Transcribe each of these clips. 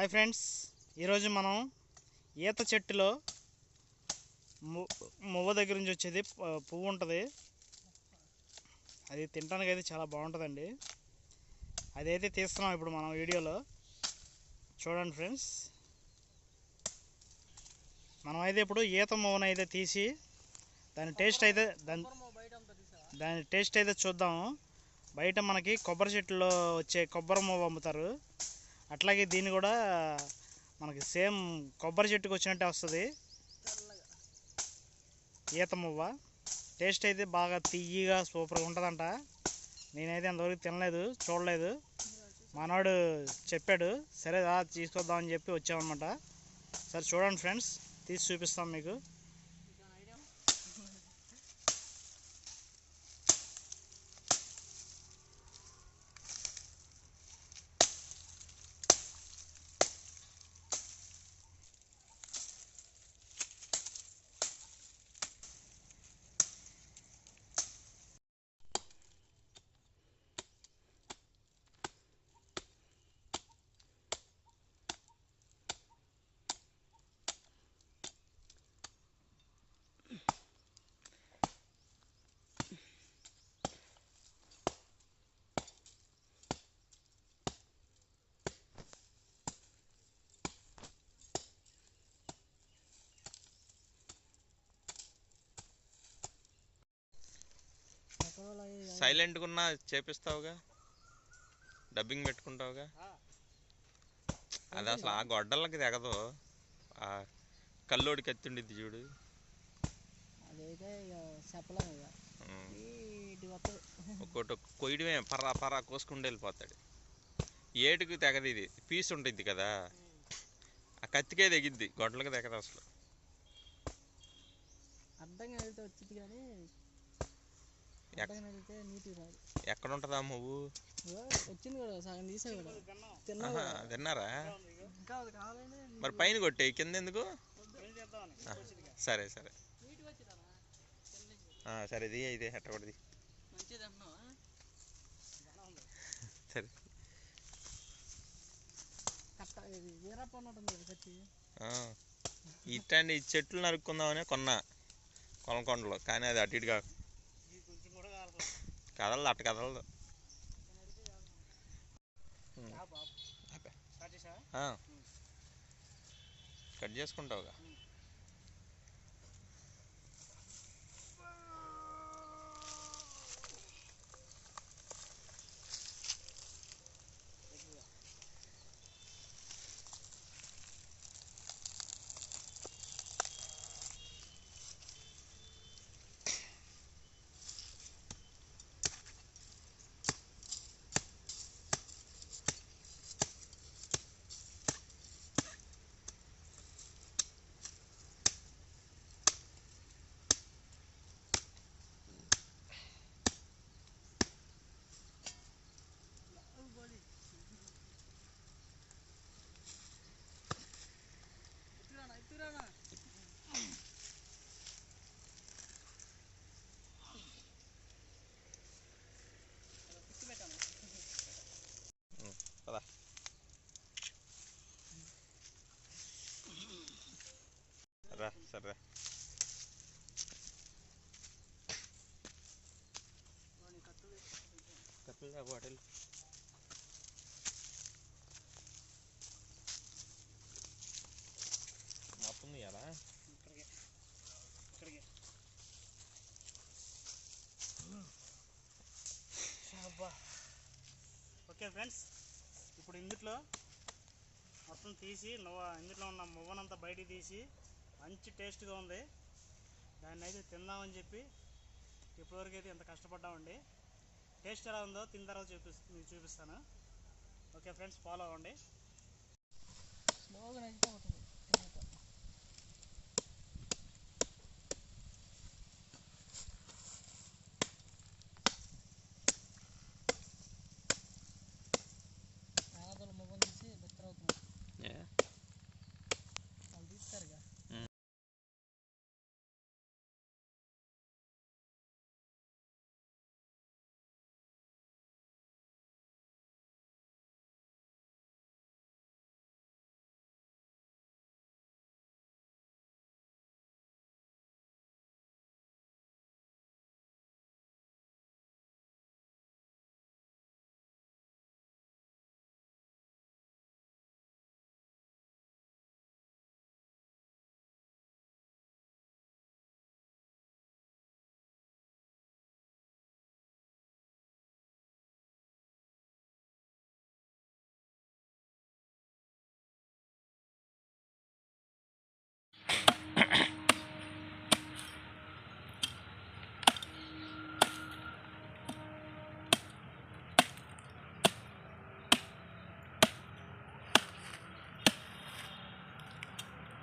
Hi friends ఈరోజు మనం ఈత చెట్టులో ము మువ్వ దగ్గర నుంచి వచ్చేది పువ్వు ఉంటుంది. అది తినడానికి అయితే చాలా బాగుంటుందండి. అదైతే తీస్తున్నాం ఇప్పుడు మనం వీడియోలో. చూడండి ఫ్రెండ్స్. మనం అయితే ఇప్పుడు ఈత మువ్వను అయితే తీసి దాని టేస్ట్ అయితే దాని దాని టేస్ట్ అయితే చూద్దాము. బయట మనకి కొబ్బరి చెట్టులో వచ్చే కొబ్బరి మువ్వ అమ్ముతారు. అట్లాగే దీన్ని కూడా మనకి సేమ్ కొబ్బరి చెట్టుకు వచ్చినట్టే వస్తుంది. ఈత మువ్వ. టేస్ట్ అయితే బాగా తియ్యగా సూపర్గా ఉంటుందంట. నేనైతే అంతవరకు తినలేదు చూడలేదు. మనవాడు చెప్పాడు సరే రా తీసుకొద్దామని చెప్పి వచ్చామన్నమాట. సరే చూడండి ఫ్రెండ్స్ తీసి చూపిస్తాం మీకు. సైలెంట్గా ఉన్నా చేపిస్తావుగా? డబ్బింగ్ పెట్టుకుంటావుగా? అది అసలు ఆ గొడ్డలకి తెగదు. ఆ కల్లోడికి ఎత్తుండిద్ది చూడు. అదైతే చెప్పలేము ఒక్కోటి. కొయ్యడమే పర్రా పర్రా కోసుకుంటూ వెళ్ళిపోతాడు. ఏటుకు తెగదు ఇది. పీస్ ఉంటుంది కదా. ఆ కత్తికే తెగిద్ది. గొడ్డలకి తెగదు అసలు. వెళ్తే వచ్చింది కానీ ఎక్కడ ఉంటుంది నువ్వు? వచ్చింది కూడా సగం తీసా కూడా తిన్నారా? మరి పైన కొట్టే కింద ఎందుకు? సరే సరే. సరే ఇది ఇదే ఎట్టకూడదు సరే. కట్ట ఇది ఇట్లాంటి చెట్లు నరుక్కుందామని కొన్నా కొలకొండలో కానీ అది అటు ఇటు కొంచెం కదలదు అట్ట కదలదు. కట్ చేసుకుంటావుగా. రా సరే కత్తులు బాటిల్ మొత్తం తీయాలా? ఇక్కడికి. ఇక్కడికి. అబ్బా. ఓకే ఫ్రెండ్స్ ఇప్పుడు ఇందులో మొత్తం తీసి నువ్వు ఇందులో ఉన్న మువ్వనంతా బయటికి తీసి మంచి టేస్ట్గా ఉంది. దాన్ని అయితే తిందామని చెప్పి ఇప్పటివరకు అయితే ఎంత కష్టపడ్డామండి. టేస్ట్ ఎలా ఉందో తిన్న తర్వాత చూపి మీకు చూపిస్తాను. ఓకే ఫ్రెండ్స్ ఫాలో అవ్వండి.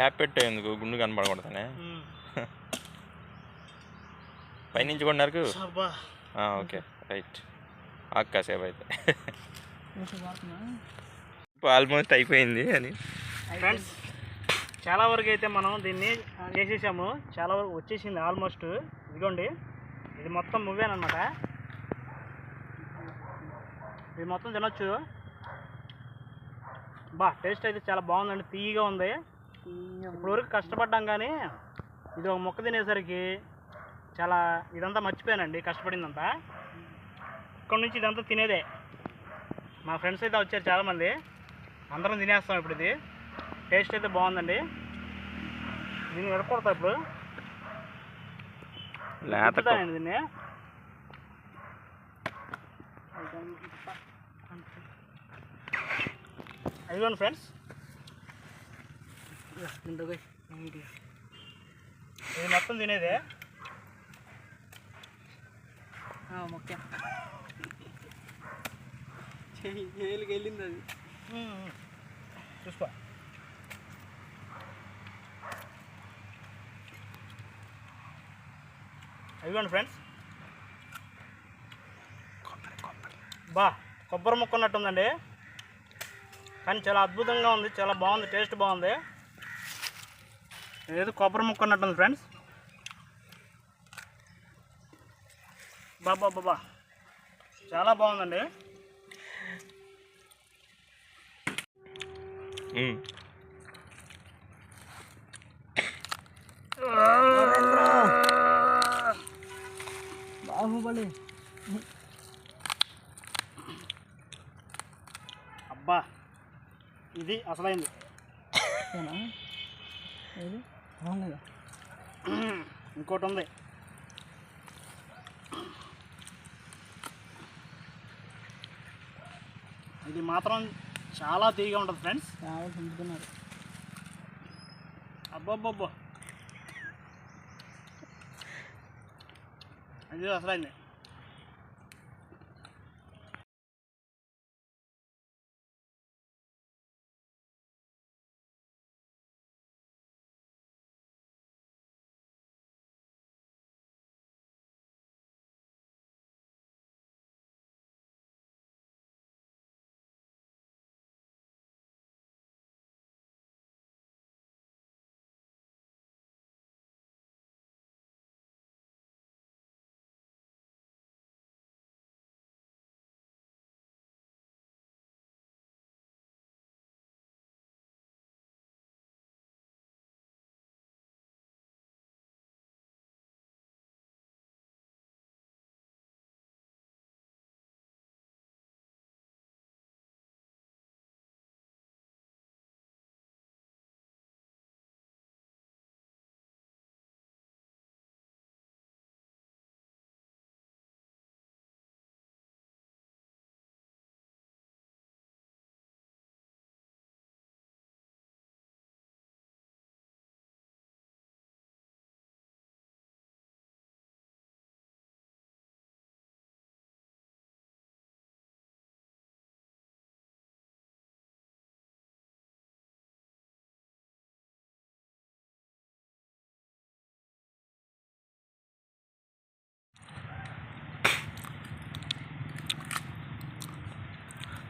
క్యాప్ పెట్టే ఎందుకు? గుండు కనపడకూడదనే. పైనుంచి కొన్నారు అబ్బా ఓకే. రైట్. కాసేపు అయితే. ఆల్మోస్ట్ అయిపోయింది అని. ఫ్రెండ్స్ చాలా వరకు అయితే మనం దీన్ని ఆ, చేసేసాము. చాలా వరకు వచ్చేసింది ఆల్మోస్ట్. ఇదిగోండి. ఇది మొత్తం మువ్వేనమాట ఇది మొత్తం తినొచ్చు. బా టేస్ట్ అయితే చాలా బాగుందండి. తీయగా ఉంది. ఇప్పుడు వరకు కష్టపడ్డాం కానీ ఇది ఒక మొక్క తినేసరికి చాలా ఇదంతా మర్చిపోయానండి కష్టపడిందంతా. ఇక్కడ నుంచి ఇదంతా తినేదే. మా ఫ్రెండ్స్ అయితే వచ్చారు చాలామంది. అందరం తినేస్తాం ఇప్పుడు ఇది. టేస్ట్ అయితే బాగుందండి. దీన్ని విడకూడతా ఇప్పుడు. తిప్పుతానండి దీన్ని. అదిగోండి ఫ్రెండ్స్. ఇది మొత్తం తినేదే? మొక్క. చెయ్యి ఏళ్ళకి వెళ్ళింది అది. చూసుకో. అదిగోండి ఫ్రెండ్స్. బా కొబ్బరి ముక్క ఉన్నట్టుందండి. కానీ చాలా అద్భుతంగా ఉంది చాలా బాగుంది టేస్ట్ బాగుంది. ఏదో కొబ్బరి ముక్క ఉన్నట్టుంది ఫ్రెండ్స్. బాబా బాబా చాలా బాగుందండి. బాహుబలి. అబ్బా ఇది అసలైంది. ఏనా ఇంకోటి ఉంది ఇది మాత్రం చాలా తీగా ఉంటుంది ఫ్రెండ్స్ చాలా చంపుతున్నారు. అబ్బబ్బబ్బో. అది అసలైంది.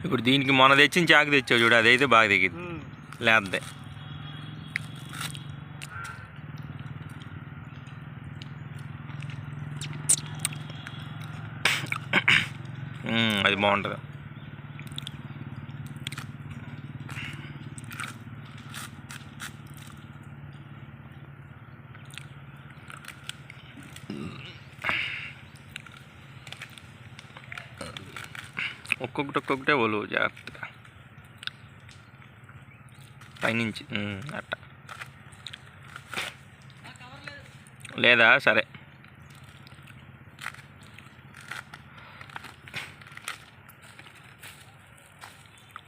ఇప్పుడు దీనికి మొన్న తెచ్చిన చాకు తెచ్చావు చూడు అదైతే బాగా దిగింది. లేదే అది బాగుంటుంది. ఒక్కొక్కటి ఒక్కొక్కటే ఒలు జాగ్రత్తగా. పైనుంచి అట్ట. లేదా సరే.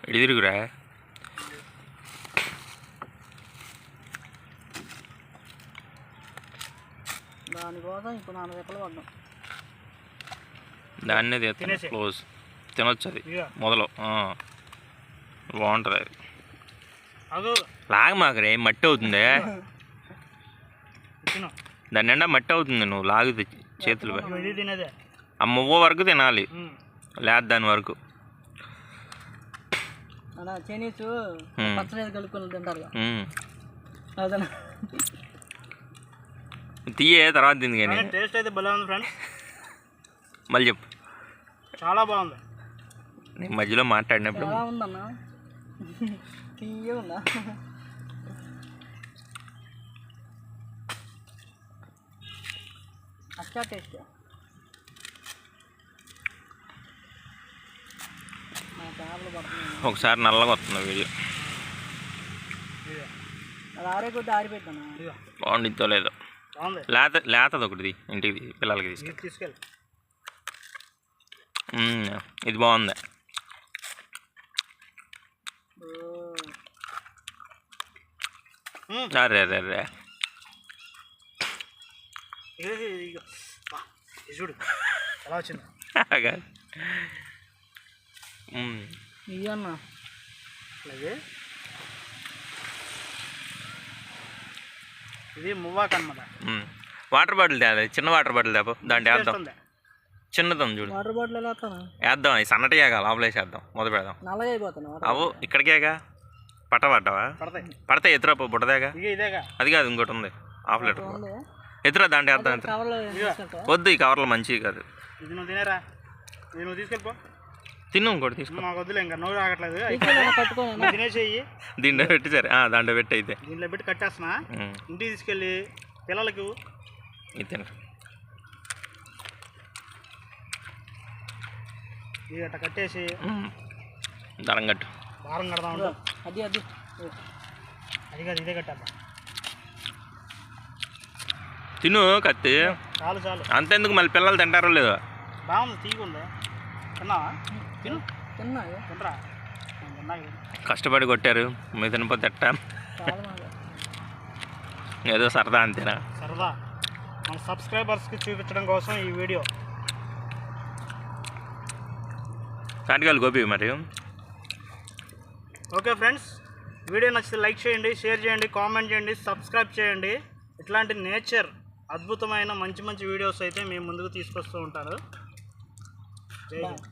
ఇటు తిరుగురా. దానికోసం ఇప్పుడు నాలుగు రెక్కలు పడ్డాం. దాన్నే. క్లోజ్. తినొచ్చు అది మొదలు. ఆ. బాగుంటుంది. అది. అదో లాగ మాకు రే మట్టి అవుతుంది? దాని నిండా మట్టి అవుతుంది నువ్వు లాగితే చేతులు ఆ మువ్వ వరకు తినాలి. లేదు దాని వరకు. చైనీస్ కలుపుకొని తింటారు తీయే తర్వాత తింది కానీ కానీ టేస్ట్ అయితే భలే ఉంది ఫ్రెండ్స్. మళ్ళీ చెప్పు. చాలా బాగుంది. నేను మధ్యలో మాట్లాడినప్పుడు ఎలా ఉందన్న? తీయ ఉందా అచ్చా టేస్ట్. నా కార్లు పడుతున్నాయి ఒకసారి నల్లగా వస్తుంది వీడియో. బాగుండిద్దో లేదో. లేత లేతది ఒకటిది. ఇంటికి పిల్లలకి తీసుకెళ్ళి. ఇది బాగుంది. అరే అరే అరే. చూడు. ఎలా వచ్చింది. ఇవన్న అలాగే. ఇది మువ్వాక్ అనమాట. వాటర్ బాటిల్ తేదా చిన్న వాటర్ బాటిల్ తేపో. దాంట్లో వేద్దాం. ఉంది చిన్నది చూడు. వాటర్ బాటిల్ ఎలా వేద్దాం. ఈ సన్నటిగా లోపల వేసేద్దాం మొదలు పెడదాం. నల్లగా అయిపోతాను వాటర్ అవు ఇక్కడికేగా. పట్ట పడ్డావా పడతాయి పడితే ఎత్తురా పో బుట్టదేగా అది కాదు ఇంకోటి ఉంది. Half litre. ఉంది ఎత్తురా దాంట్లో తీసుకెళ్తా వద్దు ఈ కవర్లు మంచివి కాదు. ఇది నువ్వు తినేరా? ఇది నువ్వు తీసుకెళ్ళిపో. తిను ఇంకోటి తీసుకో. దీంట్లో పెట్టి సరే. ఆ, దాంట్లో పెట్టి అయితే. దీంట్లో పెట్టి కట్టేస్తున్నా. ఇంటికి తీసుకెళ్ళి పిల్లలకి. ఇది తిను. ఇది అట్ట కట్టేసి. దారం కట్టు. భారం కడదాం ఉండు. అది అది. అది కాదు ఇదే కట్టాలి తిను కత్తి. చాలు చాలు. అంతెందుకు మళ్ళీ పిల్లలు తింటారో లేదో? బాగుంది తీగుంది తిన్నావా? తిను. తిన్నా తినరా? ఇది. కష్టపడి కొట్టారు. మీరు తినపోతే ఎట్టా ఏదో సరదా అంతేనా? సరదా. మన సబ్స్క్రైబర్స్కి చూపించడం కోసం ఈ వీడియో. తాటికాయలు గోపి మరి. ఓకే ఫ్రెండ్స్ వీడియో నచ్చితే లైక్ చేయండి షేర్ చేయండి కామెంట్ చేయండి సబ్స్క్రైబ్ చేయండి. ఇట్లాంటి నేచర్ అద్భుతమైన మంచి మంచి వీడియోస్ అయితే మేము ముందుకు తీసుకొస్తూ ఉంటారు జై హింద్.